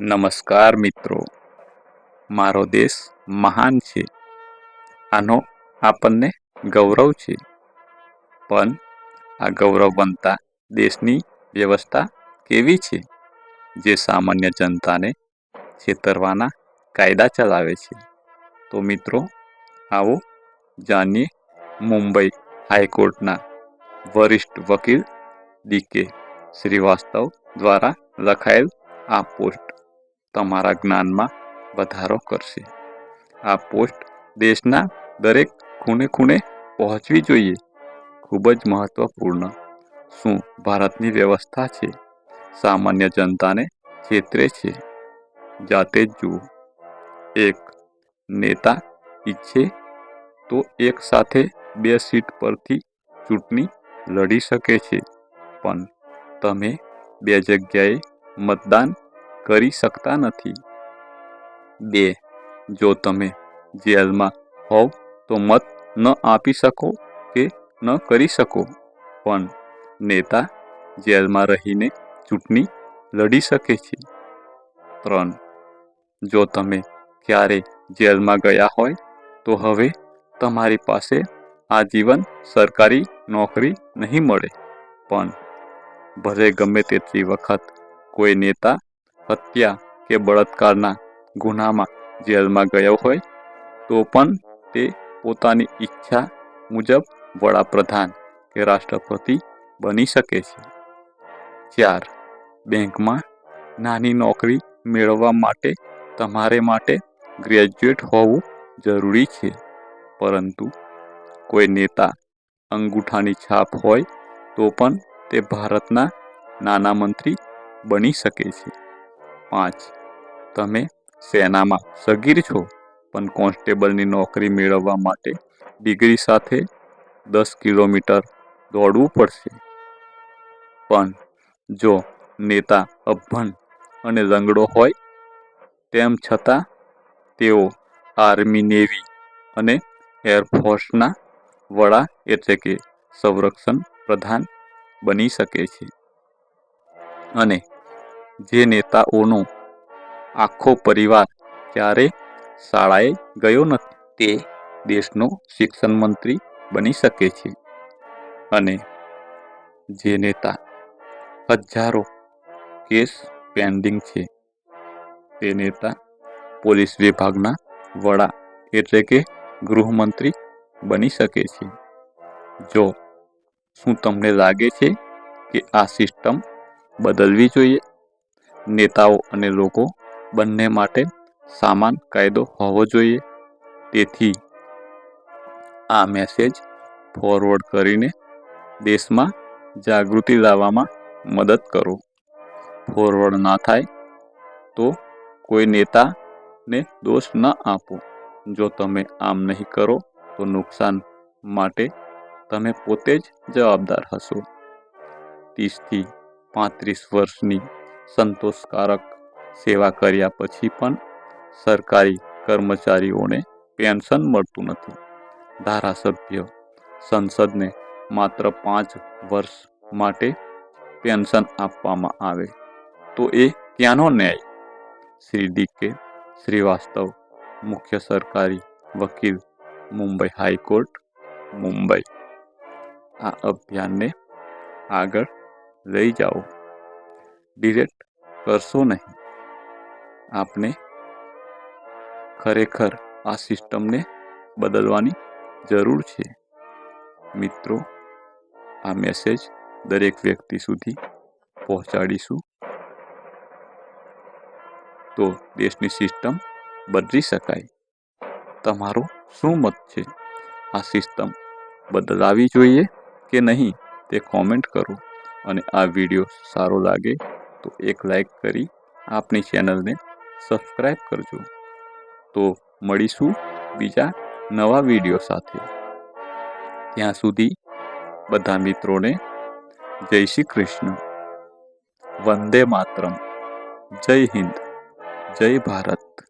નમસ્કાર મિત્રો. મારો દેશ મહાન છે. આનો આપણને ગૌરવ છે. પણ આ ગૌરવ બનતા દેશની વ્યવસ્થા કેવી છે? જે સામાન્ય જનતાને છેતરવાના કાયદા ચલાવે છે. તો મિત્રો, આવો જાણીએ મુંબઈ હાઈકોર્ટના વરિષ્ઠ વકીલ ડીકે શ્રીવાસ્તવ દ્વારા લખાયેલ આ પોસ્ટ. તમારા જ્ઞાનમાં વધારો કરશે. આ પોસ્ટ દેશના દરેક ખૂણે ખૂણે પહોંચવી જોઈએ. ખૂબ જ મહત્વપૂર્ણ. શું ભારતની વ્યવસ્થા છે? સામાન્ય જનતાને છેતરે છે. જાતે જ જુઓ. એક નેતા ઈચ્છે તો એક સાથે બે સીટ પરથી ચૂંટણી લડી શકે છે. પણ તમે બે જગ્યાએ મતદાન કરી શકતા નથી. બે, જો તમે જેલમાં હોવ તો મત ન આપી શકો કે ન કરી શકો. પણ નેતા જેલમાં રહીને ચૂંટણી લડી શકે છે. ત્રણ, જો તમે ક્યારે જેલમાં ગયા હોય તો હવે તમારી પાસે આજીવન સરકારી નોકરી નહીં મળે. પણ ભલે ગમે તેટલી વખત કોઈ નેતા હત્યા કે બળાત્કારના ગુનામાં જેલમાં ગયો હોય, તો પણ તે પોતાની ઈચ્છા મુજબ વડાપ્રધાન કે રાષ્ટ્રપતિ બની શકે છે. ચાર, બેંકમાં નાની નોકરી મેળવવા માટે તમારે માટે ગ્રેજ્યુએટ હોવું જરૂરી છે. પરંતુ કોઈ નેતા અંગૂઠાની છાપ હોય, તો પણ તે ભારતના નાના મંત્રી બની શકે છે. પાંચ. તમે સેનામાં સગીર છો, પણ કોન્સ્ટેબલની નોકરી મેળવવા માટે ડિગ્રી સાથે દસ કિલોમીટર દોડવું પડશે. પણ જો નેતા અભણ અને લંગડો હોય, તેમ છતાં તેઓ આર્મી, નેવી અને એરફોર્સના વડા એટલે કે સંરક્ષણ પ્રધાન બની શકે છે. અને જે નેતાઓનો આખો પરિવાર ક્યારે શાળાએ ગયો નથી, તે દેશનો શિક્ષણ મંત્રી બની શકે છે. અને જે નેતા હજારો કેસ પેન્ડિંગ છે, તે નેતા પોલીસ વિભાગના વડા એટલે કે ગૃહમંત્રી બની શકે છે. જો શું તમને લાગે છે કે આ સિસ્ટમ બદલવી જોઈએ? નેતાઓ અને લોકો બંને માટે સમાન કાયદો હોવો જોઈએ. તેથી આ મેસેજ ફોરવર્ડ કરીને દેશમાં જાગૃતિ લાવવામાં મદદ કરો. ફોરવર્ડ ના થાય તો કોઈ નેતાને દોષ ન આપો. જો તમે આમ નહીં કરો તો નુકસાન માટે તમે પોતે જ જવાબદાર હશો. ત્રીસથી પાંત્રીસ વર્ષની સંતોષકારક સેવા કર્યા પછી પણ સરકારી કર્મચારીઓને પેન્શન મળતું નથી. ધારાસભ્ય સંસદને માત્ર પાંચ વર્ષ માટે પેન્શન આપવામાં આવે તો એ ક્યાંનો ન્યાય? શ્રી ડી કે શ્રીવાસ્તવ, મુખ્ય સરકારી વકીલ, મુંબઈ હાઈકોર્ટ, મુંબઈ. આ અભિયાનને આગળ લઈ જાઓ. ડિરેક્ટ કરશો નહીં. આપને ખરેખર આ સિસ્ટમને બદલવાની જરૂર છે. મિત્રો, આ મેસેજ દરેક વ્યક્તિ સુધી પહોંચાડીશું. તો દેશની સિસ્ટમ બદલી શકાય. તમારો શું મત છે? આ સિસ્ટમ બદલાવી જોઈએ કે નહીં તે કોમેન્ટ કરો અને આ વીડિયો સારો લાગે તો એક લાઈક કરી આપણી ચેનલને સબસ્ક્રાઈબ કરજો. તો મળીશું બીજા નવા વીડિયો સાથે. ત્યાં સુધી બધા મિત્રોને જય શ્રી કૃષ્ણ. વંદે માતરમ. જય હિન્દ. જય ભારત.